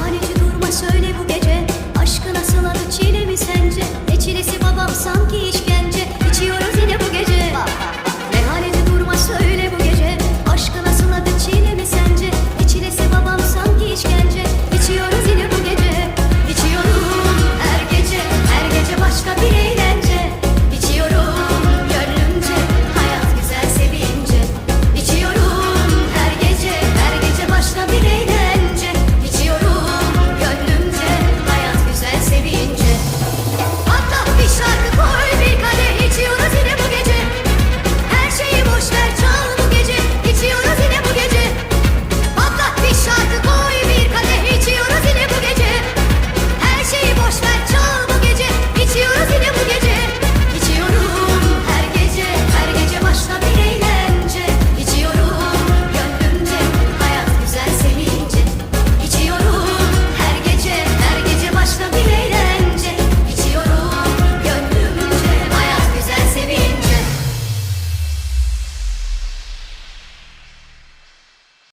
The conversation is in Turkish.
Haneci durma söyle bu gece aşkına